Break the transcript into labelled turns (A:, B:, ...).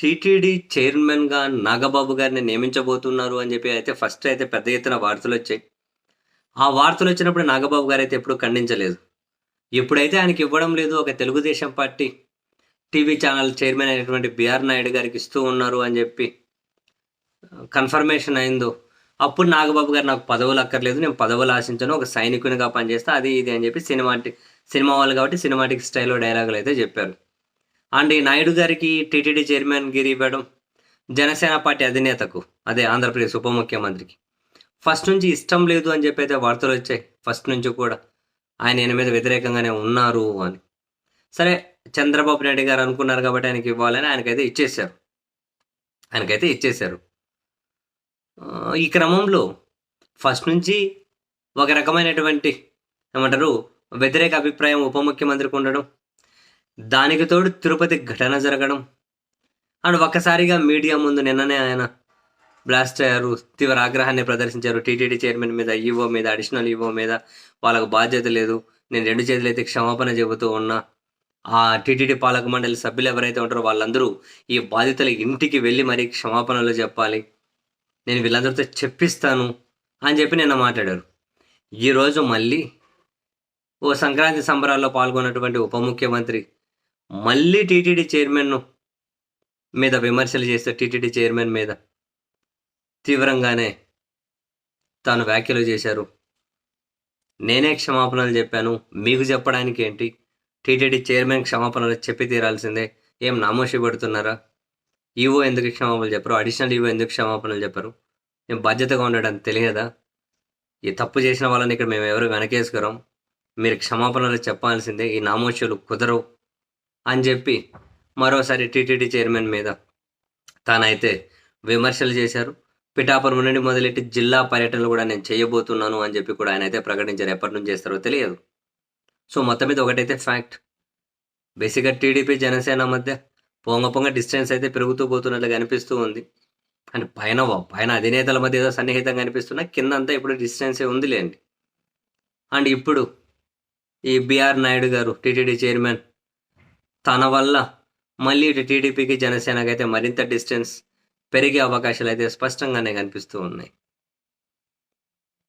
A: TTD చైర్మన్గా నాగబాబు గారిని నియమించబోతున్నారు అని చెప్పి అయితే ఫస్ట్ అయితే పెద్ద ఎత్తున వార్తలు వచ్చాయి. ఆ వార్తలు వచ్చినప్పుడు నాగబాబు గారు అయితే ఎప్పుడు ఖండించలేదు. ఎప్పుడైతే ఆయనకి ఇవ్వడం లేదు ఒక Telugu Desam party TV channel chairman అయినటువంటి బిఆర్ నాయుడు గారికి ఇస్తూ ఉన్నారు అని చెప్పి కన్ఫర్మేషన్ అయిందో అప్పుడు నాగబాబు గారు నాకు పదవులు అక్కర్లేదు నేను పదవులు ఆశించను ఒక సైనికునిగా పనిచేస్తా అది ఇది అని చెప్పి సినిమాటి సినిమా వాళ్ళు కాబట్టి సినిమాటిక్ స్టైల్లో డైలాగులు అయితే చెప్పారు. అండ్ ఈ నాయుడు గారికి టీటీడీ చైర్మన్ గిరి ఇవ్వడం జనసేన పార్టీ అధినేతకు అదే ఆంధ్రప్రదేశ్ ఉప ముఖ్యమంత్రికి. ఫస్ట్ నుంచి ఇష్టం లేదు అని చెప్పి అయితే వార్తలు వచ్చాయి. ఫస్ట్ నుంచి కూడా ఆయన ఈయన మీద వ్యతిరేకంగానే ఉన్నారు అని. సరే చంద్రబాబు నాయుడు గారు అనుకున్నారు కాబట్టి ఆయనకి ఇవ్వాలని ఆయనకైతే ఇచ్చేశారు. ఆయనకైతే ఇచ్చేశారు. ఈ క్రమంలో ఫస్ట్ నుంచి ఒక రకమైనటువంటి ఏమంటారు వ్యతిరేక అభిప్రాయం ఉప ముఖ్యమంత్రికి ఉండడం దానికి తోడు తిరుపతి ఘటన జరగడం. అండ్ ఒక్కసారిగా మీడియా ముందు నిన్ననే ఆయన బ్లాస్ట్ అయ్యారు తీవ్ర ఆగ్రహాన్ని ప్రదర్శించారు. టీటీడీ చైర్మన్ మీద ఈవో మీద అడిషనల్ ఈవో మీద వాళ్ళకు బాధ్యత లేదు. నేను రెండు చేతులైతే క్షమాపణ చెబుతూ ఉన్నా. ఆ టీటీడీ పాలక మండలి సభ్యులు ఎవరైతే ఉంటారో వాళ్ళందరూ ఈ బాధితుల ఇంటికి వెళ్ళి మరీ క్షమాపణలు చెప్పాలి. నేను వీళ్ళందరితో చెప్పిస్తాను అని చెప్పి నిన్న మాట్లాడారు. ఈరోజు మళ్ళీ ఓ సంక్రాంతి సంబరాల్లో పాల్గొన్నటువంటి ఉప ముఖ్యమంత్రి మళ్ళీ టీటీడీ చైర్మన్ మీద విమర్శలు చేస్తే టీటీడీ చైర్మన్ మీద తీవ్రంగానే తాను వ్యాఖ్యలు చేశారు. నేనే క్షమాపణలు చెప్పాను. మీకు చెప్పడానికి ఏంటి? టీటీడీ చైర్మన్ క్షమాపణలు చెప్పి తీరాల్సిందే. ఏం నామోషి పెడుతున్నారా? ఈవో ఎందుకు క్షమాపణలు చెప్పరు? అడిషనల్ ఈవో ఎందుకు క్షమాపణలు చెప్పరు? మేము బాధ్యతగా ఉండడం తెలియదా? ఈ తప్పు చేసిన వాళ్ళని ఇక్కడ మేము ఎవరు వెనకేసుకురాం? మీరు క్షమాపణలు చెప్పాల్సిందే. ఈ నామోషులు కుదరవు. అని చెప్పి మరోసారి టీటీడీ చైర్మన్ మీద తానైతే విమర్శలు చేశారు. పిఠాపురం నుండి మొదలెట్టి జిల్లా పర్యటనలు కూడా నేను చేయబోతున్నాను అని చెప్పి కూడా ఆయన అయితే ప్రకటించారు. ఎప్పటి నుంచి చేస్తారో తెలియదు. సో మొత్తం మీద ఒకటైతే ఫ్యాక్ట్. బేసిక్గా టీడీపీ జనసేన మధ్య పొంగ పొంగ డిస్టెన్స్ అయితే పెరుగుతూ పోతున్నట్లుగా అనిపిస్తూ ఉంది. అండ్ పైన పైన అధినేతల మధ్య ఏదో సన్నిహితంగా అనిపిస్తున్నా కింద అంతా ఇప్పుడు డిస్టెన్సే ఉందిలేండి. అండ్ ఇప్పుడు ఈ బిఆర్ నాయుడు గారు టీటీడీ చైర్మన్ తన వల్ల మళ్ళీ ఇటు టీడీపీకి జనసేనకి అయితే మరింత డిస్టెన్స్ పెరిగే అవకాశాలు అయితే స్పష్టంగానే కనిపిస్తూ ఉన్నాయి.